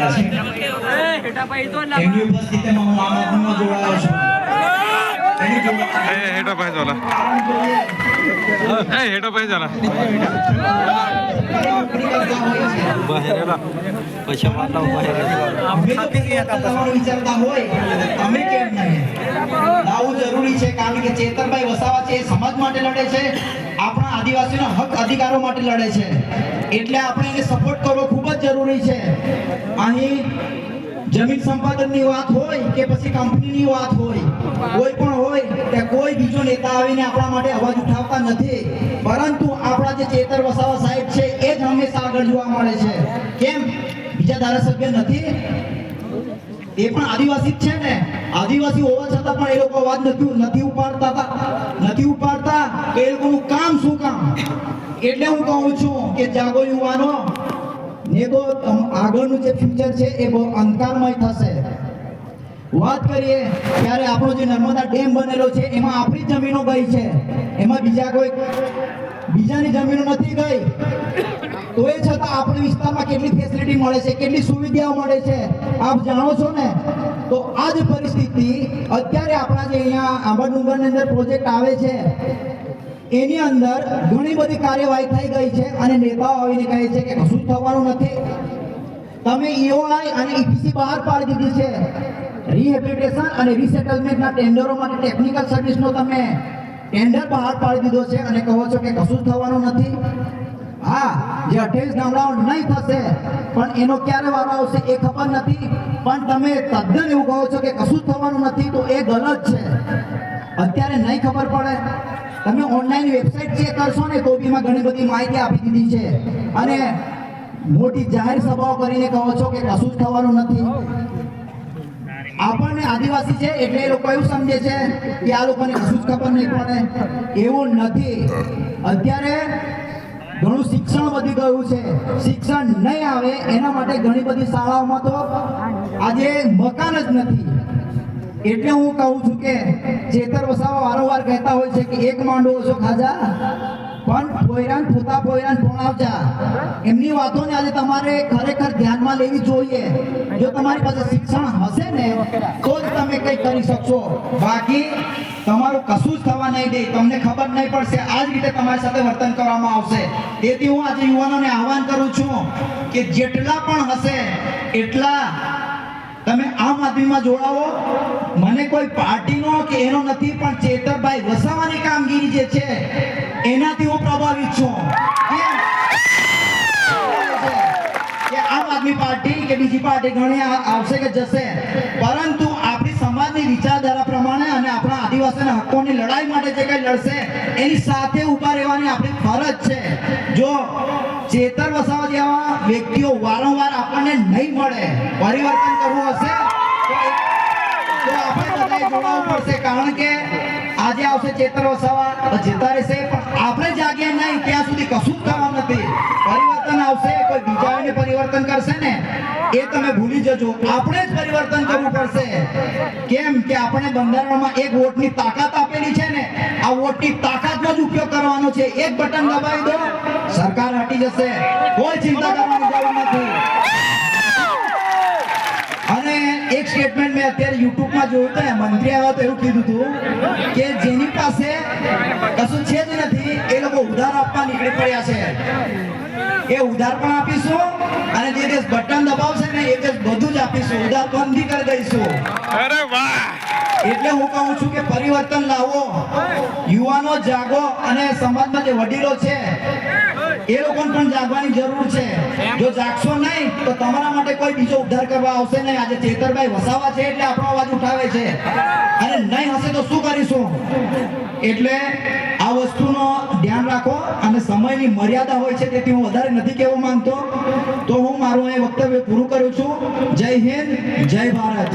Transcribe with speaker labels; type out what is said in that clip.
Speaker 1: જોડાયેલા છે એમની ઉપસ્થિતિમાં હું. આ મહોત્સવમાં જોડાયો છું
Speaker 2: હેઠા
Speaker 1: અમે કેમ નહીં? લાવવું જરૂરી છે, કારણ કે ચેતનભાઈ વસાવા છે, એ સમાજ માટે લડે છે, આપણા આદિવાસીના હક અધિકારો માટે લડે છે. એટલે આપણે એને સપોર્ટ કરવો ખૂબ જ જરૂરી છે. અહીં જમીન સંપાદનની વાત હોય કે પછી કંપનીની વાત હોય, કોઈ પણ હોય કે કોઈ બીજો નેતા આવીને આપણા માટે અવાજ ઉઠાવતા નથી. પરંતુ આપણા જે ચેતર વસાવા સાહેબ છે, એ જ હંમેશા આગળ જોવા મળે છે. કેમ? બીજા ધારાસભ્ય નથી? એ પણ આદિવાસી જ છે ને. આદિવાસી હોવા છતાં પણ એ લોકો અવાજ નથી નથી ઉપાડતા નથી ઉપાડતા કે એ લોકોનું કામ શું કામ? એટલે હું કહું છું કે જાગો યુવાનો. ને તો આગળનું જે ફ્યુચર છે એ બહુ અંધકારમય થશે. વાત કરીએ ત્યારે આપણો જે નર્મદા ડેમ બનેલો છે, એમાં આપણી જમીનો ગઈ છે. એમાં બીજા કોઈ બીજાની જમીનો નથી ગઈ. તો એ છતાં આપણા વિસ્તારમાં કેટલી ફેસિલિટી મળે છે, કેટલી સુવિધાઓ મળે છે, આપ જાણો છો ને? તો આ જ પરિસ્થિતિ અત્યારે આપણા જે અહીંયા આંબાડુંગરની અંદર પ્રોજેક્ટ આવે છે, એની અંદર ઘણી બધી કાર્યવાહી થઈ ગઈ છે અને નેતાઓ આવીને કહે છે કે કશું થવાનું નથી. તમે ઈઓઆઈ અને ઈપીસી બહાર પાડી દીધી છે. રિહેબિલિટેશન અને રીસેટલમેન્ટના ટેન્ડરો માટે ટેકનિકલ સર્વિસનો તમે ટેન્ડર બહાર પાડી દીધો છે અને કહો છો કે કશું થવાનું નથી. હા જે અઠ્યાવીસ નવડાઓ નહીં થશે, પણ એનો ક્યારે વારો આવશે એ ખબર નથી. પણ તમે તદ્દન એવું કહો છો કે કશું જ થવાનું નથી, તો એ ગલત છે. અત્યારે નહીં ખબર પડે. તમે ઓનલાઈન વેબસાઇટ ચેક કરશો ને, તો બીમાં ઘણી બધી માહિતી આપી દીધી છે. અને મોટી જાહેર સભાઓ કરીને કહો છો કે કશું જ થવાનું નથી. આપણને આદિવાસી છે એટલે એ લોકો એવું સમજે છે કે આ લોકોને કશું જ ખબર નહીં પડે. એવું નથી. અત્યારે ઘણું શિક્ષણ વધી ગયું છે. શિક્ષણ નહીં આવે એના માટે ઘણી બધી શાળાઓમાં તો આજે મકાન જ નથી. એટલે હું કહું છું કે ચેતર વસાવા વારંવાર કહેતા હોય છે કે એક માંડો ઓછો ખાજા, પણ પોયરાન પોતા પોયરાન ભણાવજા એમની વાતોને આજે તમારે ખરેખર ધ્યાનમાં લેવી જોઈએ. જો તમારી પાસે શિક્ષણ હશે ને, તો જ તમે કંઈ કરી શકશો. બાકી તમારું કશું જ થવા નહીં દે. તમને ખબર નહીં પડશે આ જ રીતે તમારી સાથે વર્તન કરવામાં આવશે. તેથી હું આજે યુવાનોને આહવાન કરું છું કે જેટલા પણ હશે, એટલા તમે આમ આદમીમાં જોડાવો. મને કોઈ પાર્ટીનો કે એનો નથી, પણ ચેતરભાઈ વસાવાની કામગીરી જે છે, એનાથી હું પ્રભાવિત છું. કે આમ આદમી પાર્ટી કે બીજી પાર્ટી ઘણી આવશે કે જશે. પરંતુ આપણી સમાજની વિચારધારા આપણા હકોની લડાઈ માટે જે કંઈ લડશે, એની સાથે ઊભા રહેવાની આપણી ફરજ છે. જો ચેતર વસાવા જેવા વ્યક્તિઓ વારંવાર આપણને નહીં મળે, પરિવર્તન કરવું હશે, તો આપણે બધાએ જોડાવવું પડશે. કારણ કે આજે આવશે ચેતર વસાવા જતા રહેશે. પણ આપણે જાગ્યા નહીં, ત્યાં સુધી કશું જ થવાનું નથી. પરિવર્તન આવશે, કોઈ બીજાને પરિવર્તન કરશે ને? એ તમે ભૂલી જજો. આપણે જ પરિવર્તન કરવું પડશે. કેમ કે આપણે બંધારણમાં એક વોટની તાકાત આપેલી છે ને, આ વોટની તાકાતનો જ ઉપયોગ કરવાનો છે. એક બટન દબાવી દો, સરકાર હટી જશે. કોઈ ચિંતા કરવાની જરૂર નથી. અને એક સ્ટેટમેન્ટ મેં અત્યારે યુટ્યુબમાં જોયું તો મંત્રી આવ્યા તો એવું કીધું હતું કે જેની પાસે કશું છે જ નથી, એ લોકો ઉધાર આપવા નીકળી પડ્યા છે. એ ઉધાર પણ આપીશું અને જે દેશ બટન દબાવશે ને, એ દેશ બધું જ આપીશું. ઉધાર બંધી કરી દઈશું. એટલે હું કહું છું કે પરિવર્તન લાવો. યુવાનો જાગો અને સમાજમાં જે વડીલો છે, એ લોકોને પણ જાગવાની જરૂર છે. જો જાગશો નહીં, તો તમારા માટે કોઈ બીજો ઉદ્ધાર કરવા આવશે નહીં. આજે ચેતરભાઈ વસાવા છે એટલે આપણો અવાજ ઉઠાવે છે. અને નહીં હશે તો શું કરીશું? એટલે આ વસ્તુનો ધ્યાન રાખો અને સમયની મર્યાદા હોય છે તેથી હું વધારે નથી કહેવા માંગતો તો હું મારું અહીં વક્તવ્ય પૂરું કરું છું. જય હિન્દ, જય ભારત.